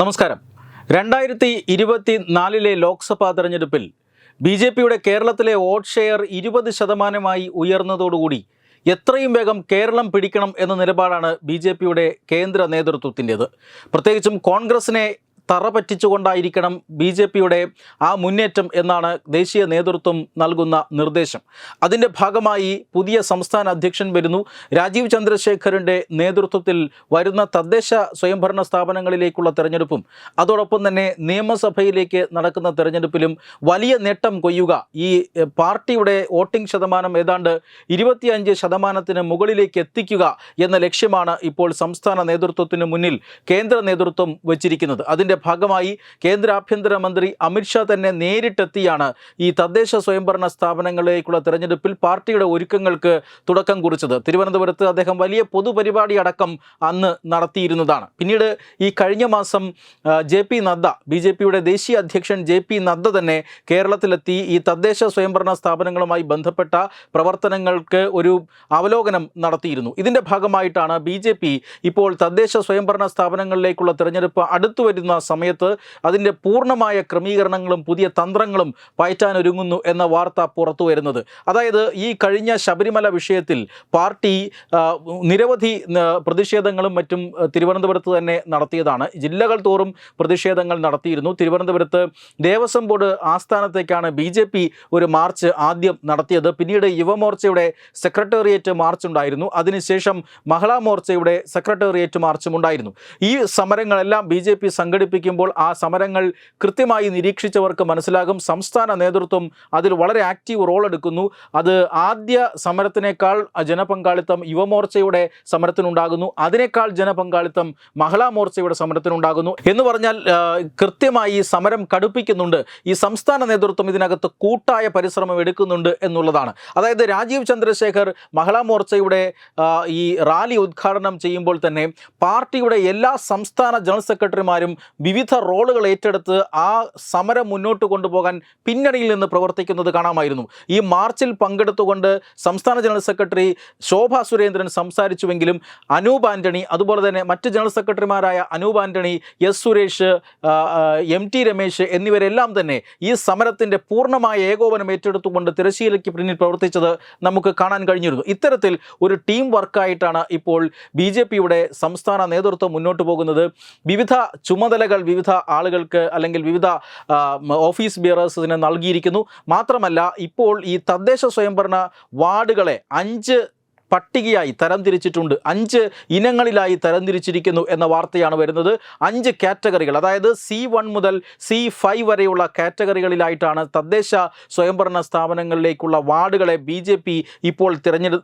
നമസ്കാരം. രണ്ടായിരത്തി ഇരുപത്തി നാലിലെ ലോക്സഭാ തെരഞ്ഞെടുപ്പിൽ ബി ജെ പിയുടെ കേരളത്തിലെ വോട്ട് ഷെയർ ഇരുപത് ശതമാനമായി ഉയർന്നതോടുകൂടി എത്രയും വേഗം കേരളം പിടിക്കണം എന്ന നിലപാടാണ് ബി ജെ പിയുടെ കേന്ദ്ര നേതൃത്വത്തിന്റേത്. പ്രത്യേകിച്ചും കോൺഗ്രസിനെ തറ പറ്റിച്ചുകൊണ്ടായിരിക്കണം ബി ജെ പിയുടെ ആ മുന്നേറ്റം എന്നാണ് ദേശീയ നേതൃത്വം നൽകുന്ന നിർദ്ദേശം. അതിന്റെ ഭാഗമായി പുതിയ സംസ്ഥാന അധ്യക്ഷൻ വരുന്നു. രാജീവ് ചന്ദ്രശേഖറിന്റെ നേതൃത്വത്തിൽ വരുന്ന തദ്ദേശ സ്വയംഭരണ സ്ഥാപനങ്ങളിലേക്കുള്ള തെരഞ്ഞെടുപ്പും അതോടൊപ്പം തന്നെ നിയമസഭയിലേക്ക് നടക്കുന്ന തെരഞ്ഞെടുപ്പിലും വലിയ നേട്ടം കൊയ്യുക. ഈ പാർട്ടിയുടെ വോട്ടിംഗ് ശതമാനം ഏതാണ്ട് ഇരുപത്തിയഞ്ച് ശതമാനത്തിന് മുകളിലേക്ക് എത്തിക്കുക എന്ന ലക്ഷ്യമാണ് ഇപ്പോൾ സംസ്ഥാന നേതൃത്വത്തിന് മുന്നിൽ കേന്ദ്ര നേതൃത്വം വച്ചിരിക്കുന്നത്. അതിന്റെ ഭാഗമായി കേന്ദ്ര ആഭ്യന്തരമന്ത്രി അമിത്ഷാ തന്നെ നേരിട്ടെത്തിയാണ് ഈ തദ്ദേശ സ്വയംഭരണ സ്ഥാപനങ്ങളിലേക്കുള്ള തെരഞ്ഞെടുപ്പിൽ പാർട്ടിയുടെ ഒരുക്കങ്ങൾക്ക് തുടക്കം കുറിച്ചത്. തിരുവനന്തപുരത്ത് അദ്ദേഹം വലിയ പൊതുപരിപാടി അടക്കം അന്ന് നടത്തിയിരുന്നതാണ്. പിന്നീട് ഈ കഴിഞ്ഞ മാസം J P Nadda B J പിയുടെ ദേശീയ അധ്യക്ഷൻ ജെ പി നദ്ദ തന്നെ കേരളത്തിലെത്തി ഈ തദ്ദേശ സ്വയംഭരണ സ്ഥാപനങ്ങളുമായി ബന്ധപ്പെട്ട പ്രവർത്തനങ്ങൾക്ക് ഒരു അവലോകനം നടത്തിയിരുന്നു. ഇതിന്റെ ഭാഗമായിട്ടാണ് ബി ഇപ്പോൾ തദ്ദേശ സ്വയംഭരണ സ്ഥാപനങ്ങളിലേക്കുള്ള തെരഞ്ഞെടുപ്പ് അടുത്തു വരുന്ന സമയത്ത് അതിന്റെ പൂർണമായ ക്രമീകരണങ്ങളും പുതിയ തന്ത്രങ്ങളും പയറ്റാനൊരുങ്ങുന്നു എന്ന വാർത്ത പുറത്തു വരുന്നത്. അതായത് ഈ കഴിഞ്ഞ ശബരിമല വിഷയത്തിൽ പാർട്ടി നിരവധി പ്രതിഷേധങ്ങളും മറ്റും തിരുവനന്തപുരത്ത് തന്നെ നടത്തിയതാണ്. ജില്ലകൾ തോറും പ്രതിഷേധങ്ങൾ നടത്തിയിരുന്നു. തിരുവനന്തപുരത്ത് ദേവസ്വം ബോർഡ് ആസ്ഥാനത്തേക്കാണ് ബി ഒരു മാർച്ച് ആദ്യം നടത്തിയത്. പിന്നീട് യുവമോർച്ചയുടെ സെക്രട്ടേറിയറ്റ് മാർച്ച് ഉണ്ടായിരുന്നു അതിനുശേഷം മഹിളാ മോർച്ചയുടെ സെക്രട്ടേറിയറ്റ് മാർച്ചും ഉണ്ടായിരുന്നു ഈ സമരങ്ങളെല്ലാം ബി ജെ പി സംഘടിപ്പിക്കുമ്പോൾ ആ സമരങ്ങൾ കൃത്യമായി നിരീക്ഷിച്ചവർക്ക് മനസ്സിലാകും. സംസ്ഥാന നേതൃത്വം അതിൽ വളരെ ആക്റ്റീവ് റോൾ എടുക്കുന്നു. അത് ആദ്യ സമരത്തിനേക്കാൾ ജനപങ്കാളിത്തം യുവമോർച്ചയുടെ സമരത്തിനുണ്ടാകുന്നു. അതിനേക്കാൾ ജനപങ്കാളിത്തം മഹിളാ മോർച്ചയുടെ സമരത്തിനുണ്ടാകുന്നു. എന്ന് പറഞ്ഞാൽ കൃത്യമായി സമരം കടുപ്പിക്കുന്നുണ്ട്. ഈ സംസ്ഥാന നേതൃത്വം ഇതിനകത്ത് കൂട്ടായ പരിശ്രമം എടുക്കുന്നുണ്ട് എന്നുള്ളതാണ്. അതായത് രാജീവ് ചന്ദ്രശേഖർ മഹിളാ മോർച്ചയുടെ ഈ റാലി ഉദ്ഘാടനം ചെയ്യുമ്പോൾ തന്നെ പാർട്ടിയുടെ എല്ലാ സംസ്ഥാന ജനറൽ സെക്രട്ടറിമാരും വിവിധ റോളുകൾ ഏറ്റെടുത്ത് ആ സമരം മുന്നോട്ട് കൊണ്ടുപോകാൻ പിന്നണിയിൽ നിന്ന് പ്രവർത്തിക്കുന്നത് കാണാമായിരുന്നു. ഈ മാർച്ചിൽ പങ്കെടുത്തുകൊണ്ട് സംസ്ഥാന ജനറൽ സെക്രട്ടറി ശോഭ സുരേന്ദ്രൻ സംസാരിച്ചുവെങ്കിലും അനൂപ് ആന്റണി അതുപോലെ തന്നെ മറ്റ് ജനറൽ സെക്രട്ടറിമാരായ Anoop Antony S Suresh M T Ramesh എന്നിവരെല്ലാം തന്നെ ഈ സമരത്തിന്റെ പൂർണമായ ഏകോപനം ഏറ്റെടുത്തുകൊണ്ട് തിരശ്ശീലയ്ക്ക് പിന്നിൽ പ്രവർത്തിച്ചത് നമുക്ക് കാണാൻ കഴിഞ്ഞിരുന്നു. ഇത്തരത്തിൽ ഒരു ടീം വർക്കായിട്ടാണ് ഇപ്പോൾ ബി ജെ പിയുടെ സംസ്ഥാന നേതൃത്വം മുന്നോട്ട് പോകുന്നത്. വിവിധ ചുമതലകൾ വിവിധ ആളുകൾക്ക് അല്ലെങ്കിൽ വിവിധ ഓഫീസ് ബിയറേഴ്സിന് നൽകിയിരിക്കുന്നു. മാത്രമല്ല ഇപ്പോൾ ഈ തദ്ദേശ സ്വയംഭരണ വാർഡുകളെ അഞ്ച് പട്ടികയായി തരംതിരിച്ചിട്ടുണ്ട്. അഞ്ച് ഇനങ്ങളിലായി തരംതിരിച്ചിരിക്കുന്നു എന്ന വാർത്തയാണ് വരുന്നത്. അഞ്ച് കാറ്റഗറികൾ അതായത് സി വൺ മുതൽ സി ഫൈവ് വരെയുള്ള കാറ്റഗറികളിലായിട്ടാണ് തദ്ദേശ സ്വയംഭരണ സ്ഥാപനങ്ങളിലേക്കുള്ള വാർഡുകളെ ബി ജെ പി ഇപ്പോൾ തിരഞ്ഞെടു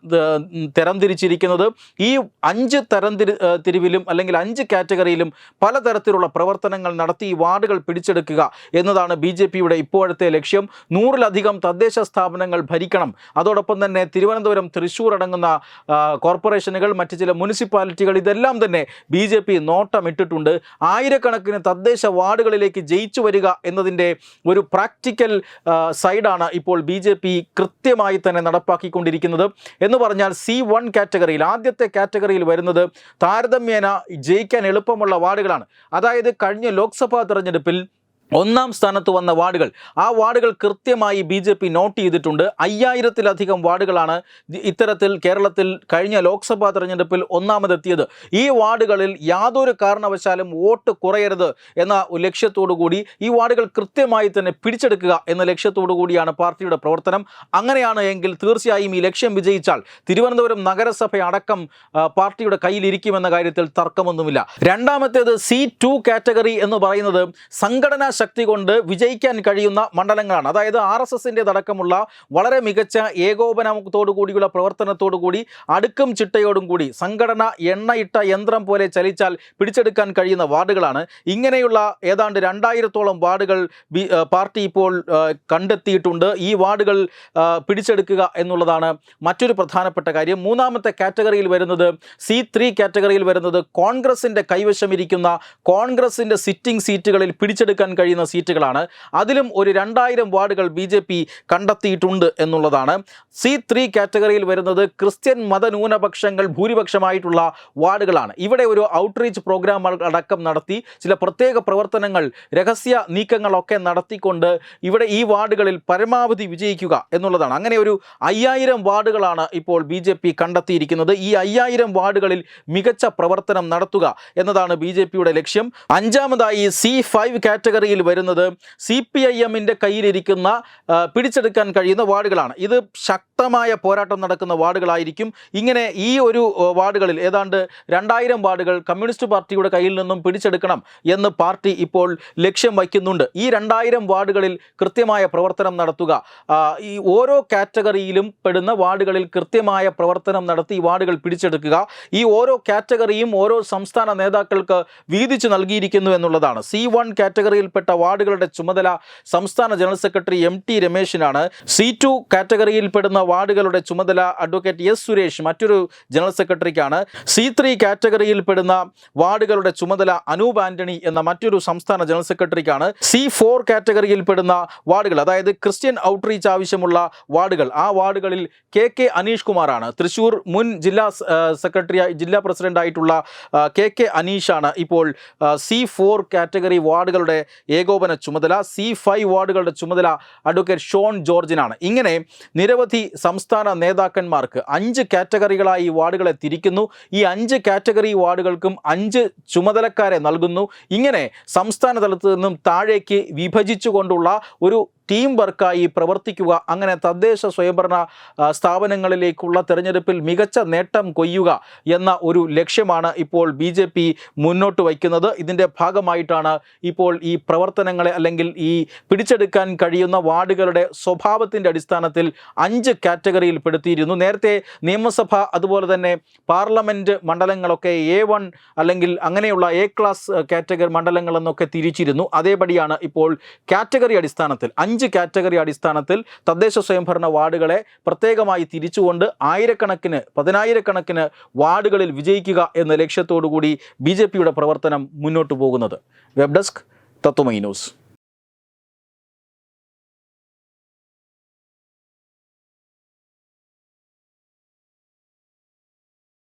തരംതിരിച്ചിരിക്കുന്നത്. ഈ അഞ്ച് തരംതിരി തിരിവിലും അല്ലെങ്കിൽ അഞ്ച് കാറ്റഗറിയിലും പലതരത്തിലുള്ള പ്രവർത്തനങ്ങൾ നടത്തി ഈ വാർഡുകൾ പിടിച്ചെടുക്കുക എന്നതാണ് ബി ജെ പിയുടെ ഇപ്പോഴത്തെ ലക്ഷ്യം. നൂറിലധികം തദ്ദേശ സ്ഥാപനങ്ങൾ ഭരിക്കണം. അതോടൊപ്പം തന്നെ തിരുവനന്തപുരം തൃശ്ശൂർ അടങ്ങുന്ന കോർപ്പറേഷനുകൾ മറ്റ് ചില മുനിസിപ്പാലിറ്റികൾ ഇതെല്ലാം തന്നെ ബി ജെ പി നോട്ടമിട്ടിട്ടുണ്ട് ആയിരക്കണക്കിന് തദ്ദേശ വാർഡുകളിലേക്ക് ജയിച്ചു വരിക എന്നതിന്റെ ഒരു പ്രാക്ടിക്കൽ സൈഡാണ് ഇപ്പോൾ ബി ജെ പി കൃത്യമായി തന്നെ നടപ്പാക്കിക്കൊണ്ടിരിക്കുന്നത്. എന്ന് പറഞ്ഞാൽ സി വൺ കാറ്റഗറിയിൽ ആദ്യത്തെ കാറ്റഗറിയിൽ വരുന്നത് താരതമ്യേന ജയിക്കാൻ എളുപ്പമുള്ള വാർഡുകളാണ്. അതായത് കഴിഞ്ഞ ലോക്സഭാ തെരഞ്ഞെടുപ്പിൽ ഒന്നാം സ്ഥാനത്ത് വന്ന വാർഡുകൾ. ആ വാർഡുകൾ കൃത്യമായി ബി ജെ പി നോട്ട് ചെയ്തിട്ടുണ്ട്. അയ്യായിരത്തിലധികം വാർഡുകളാണ് ഇത്തരത്തിൽ കേരളത്തിൽ കഴിഞ്ഞ ലോക്സഭാ തെരഞ്ഞെടുപ്പിൽ ഒന്നാമതെത്തിയത്. ഈ വാർഡുകളിൽ യാതൊരു കാരണവശാലും വോട്ട് കുറയരുത് എന്ന കൂടി ഈ വാർഡുകൾ കൃത്യമായി തന്നെ പിടിച്ചെടുക്കുക എന്ന കൂടിയാണ് പാർട്ടിയുടെ പ്രവർത്തനം. അങ്ങനെയാണ് എങ്കിൽ തീർച്ചയായും ഈ ലക്ഷ്യം വിജയിച്ചാൽ തിരുവനന്തപുരം നഗരസഭ അടക്കം പാർട്ടിയുടെ കയ്യിലിരിക്കുമെന്ന കാര്യത്തിൽ തർക്കമൊന്നുമില്ല. രണ്ടാമത്തേത് സി ടു കാറ്റഗറി എന്ന് പറയുന്നത് സംഘടനാ ശക്തി കൊണ്ട് വിജയിക്കാൻ കഴിയുന്ന മണ്ഡലങ്ങളാണ്. അതായത് ആർ എസ് എസിന്റെതടക്കമുള്ള വളരെ മികച്ച ഏകോപനത്തോടു കൂടിയുള്ള പ്രവർത്തനത്തോടു കൂടി അടുക്കും ചിട്ടയോടും കൂടി സംഘടന എണ്ണയിട്ട യന്ത്രം പോലെ ചലിച്ചാൽ പിടിച്ചെടുക്കാൻ കഴിയുന്ന വാർഡുകളാണ്. ഇങ്ങനെയുള്ള ഏതാണ്ട് രണ്ടായിരത്തോളം വാർഡുകൾ പാർട്ടി ഇപ്പോൾ കണ്ടെത്തിയിട്ടുണ്ട്. ഈ വാർഡുകൾ പിടിച്ചെടുക്കുക എന്നുള്ളതാണ് മറ്റൊരു പ്രധാനപ്പെട്ട കാര്യം. മൂന്നാമത്തെ കാറ്റഗറിയിൽ വരുന്നത് സി ത്രീ കാറ്റഗറിയിൽ വരുന്നത് കോൺഗ്രസിന്റെ കൈവശമിരിക്കുന്ന കോൺഗ്രസിന്റെ സിറ്റിംഗ് സീറ്റുകളിൽ പിടിച്ചെടുക്കാൻ കഴിയുന്ന സീറ്റുകളാണ്. അതിലും ഒരു രണ്ടായിരം വാർഡുകൾ ബി ജെ പി കണ്ടെത്തിയിട്ടുണ്ട് എന്നുള്ളതാണ്. സി ത്രീ കാറ്റഗറിയിൽ വരുന്നത് ക്രിസ്ത്യൻ മതന്യൂനപക്ഷങ്ങൾ ഭൂരിപക്ഷമായിട്ടുള്ള വാർഡുകളാണ്. ഇവിടെ ഒരു ഔട്ട്റീച്ച് പ്രോഗ്രാം അടക്കം നടത്തി. ചില പ്രത്യേക പ്രവർത്തനങ്ങൾ രഹസ്യ നീക്കങ്ങളൊക്കെ നടത്തിക്കൊണ്ട് ഇവിടെ ഈ വാർഡുകളിൽ പരമാവധി വിജയിക്കുക എന്നുള്ളതാണ്. അങ്ങനെ ഒരു അയ്യായിരം വാർഡുകളാണ് ഇപ്പോൾ ബി ജെ പി കണ്ടെത്തിയിരിക്കുന്നത്. ഈ അയ്യായിരം വാർഡുകളിൽ മികച്ച പ്രവർത്തനം നടത്തുക എന്നതാണ് ബി ജെ പിയുടെ ലക്ഷ്യം. അഞ്ചാമതായി സി ഫൈവ് കാറ്റഗറിയിൽ വരുന്നത് സി പി ഐ എമ്മിന്റെ കയ്യിലിരിക്കുന്ന പിടിച്ചെടുക്കാൻ കഴിയുന്ന വാർഡുകളാണ്. ഇത് ശക്തമായ പോരാട്ടം നടക്കുന്ന വാർഡുകളായിരിക്കും. ഇങ്ങനെ ഈ ഒരു വാർഡുകളിൽ ഏതാണ്ട് രണ്ടായിരം വാർഡുകൾ കമ്മ്യൂണിസ്റ്റ് പാർട്ടിയുടെ കയ്യിൽ നിന്നും പിടിച്ചെടുക്കണം എന്ന് പാർട്ടി ഇപ്പോൾ ലക്ഷ്യം വയ്ക്കുന്നുണ്ട്. ഈ രണ്ടായിരം വാർഡുകളിൽ കൃത്യമായ പ്രവർത്തനം നടത്തുക ഈ ഓരോ കാറ്റഗറിയിലും പെടുന്ന വാർഡുകളിൽ കൃത്യമായ പ്രവർത്തനം നടത്തി വാർഡുകൾ പിടിച്ചെടുക്കുക ഈ ഓരോ കാറ്റഗറിയും ഓരോ സംസ്ഥാന നേതാക്കൾക്ക് വീതിച്ചു നൽകിയിരിക്കുന്നു എന്നുള്ളതാണ്. സി വൺ കാറ്റഗറിയിൽപ്പെട്ട വാർഡുകളുടെ ചുമതല സംസ്ഥാന ജനറൽ സെക്രട്ടറി എം ടി രമേശിനാണ്. സി ടു കാറ്റഗറിയിൽപ്പെടുന്ന വാർഡുകളുടെ ചുമതല അഡ്വക്കേറ്റ് എസ് സുരേഷ് മറ്റൊരു ജനറൽ സെക്രട്ടറിക്കാണ്. സി ത്രീ കാറ്റഗറിയിൽപ്പെടുന്ന വാർഡുകളുടെ ചുമതല അനൂപ് ആന്റണി എന്ന മറ്റൊരു സംസ്ഥാന ജനറൽ സെക്രട്ടറിക്കാണ്. സി ഫോർ കാറ്റഗറിയിൽപ്പെടുന്ന വാർഡുകൾ അതായത് ക്രിസ്ത്യൻ ഔട്ട്റീച്ച് ആവശ്യമുള്ള വാർഡുകൾ ആ വാർഡുകളിൽ കെ കെ അനീഷ് കുമാറാണ്. തൃശൂർ മുൻ ജില്ലാ സെക്രട്ടറി ജില്ലാ പ്രസിഡന്റ് ആയിട്ടുള്ള കെ കെ അനീഷാണ് ഇപ്പോൾ സി ഫോർ കാറ്റഗറി വാർഡുകളുടെ ഏകോപന ചുമതല സി ഫൈവ് വാർഡുകളുടെ ചുമതല അഡ്വക്കേറ്റ് ഷോൺ ജോർജിനാണ്. ഇങ്ങനെ നിരവധി സംസ്ഥാന നേതാക്കന്മാർക്ക് അഞ്ച് കാറ്റഗറികളായി ഈ വാർഡുകളെ തിരിക്കുന്നു. ഈ അഞ്ച് കാറ്റഗറി വാർഡുകൾക്കും അഞ്ച് ചുമതലക്കാരെ നൽകുന്നു. ഇങ്ങനെ സംസ്ഥാന തലത്ത് നിന്നും താഴേക്ക് വിഭജിച്ചുകൊണ്ടുള്ള ഒരു ടീം വർക്കായി പ്രവർത്തിക്കുക അങ്ങനെ തദ്ദേശ സ്വയംഭരണ സ്ഥാപനങ്ങളിലേക്കുള്ള തെരഞ്ഞെടുപ്പിൽ മികച്ച നേട്ടം കൊയ്യുക എന്ന ഒരു ലക്ഷ്യമാണ് ഇപ്പോൾ ബി ജെ പി മുന്നോട്ട് വയ്ക്കുന്നത്. ഇതിന്റെ ഭാഗമായിട്ടാണ് ഇപ്പോൾ ഈ പ്രവർത്തനങ്ങളെ അല്ലെങ്കിൽ ഈ പിടിച്ചെടുക്കാൻ കഴിയുന്ന വാർഡുകളുടെ സ്വഭാവത്തിന്റെ അടിസ്ഥാനത്തിൽ അഞ്ച് കാറ്റഗറിയിൽ പെടുത്തിയിരുന്നു. നേരത്തെ നിയമസഭ അതുപോലെ തന്നെ പാർലമെന്റ് മണ്ഡലങ്ങളൊക്കെ എ വൺ അല്ലെങ്കിൽ അങ്ങനെയുള്ള എ ക്ലാസ് കാറ്റഗറി മണ്ഡലങ്ങളെന്നൊക്കെ തിരിച്ചിരുന്നു. അതേപടിയാണ് ഇപ്പോൾ കാറ്റഗറി അടിസ്ഥാനത്തിൽ അഞ്ച് കാറ്റഗറി അടിസ്ഥാനത്തിൽ തദ്ദേശ സ്വയംഭരണ വാർഡുകളെ പ്രത്യേകമായി തിരിച്ചുകൊണ്ട് ആയിരക്കണക്കിന് പതിനായിരക്കണക്കിന് വാർഡുകളിൽ വിജയിക്കുക എന്ന ലക്ഷ്യത്തോടു കൂടി ബി പ്രവർത്തനം മുന്നോട്ട് പോകുന്നത്. Web desk Tatwamayi news.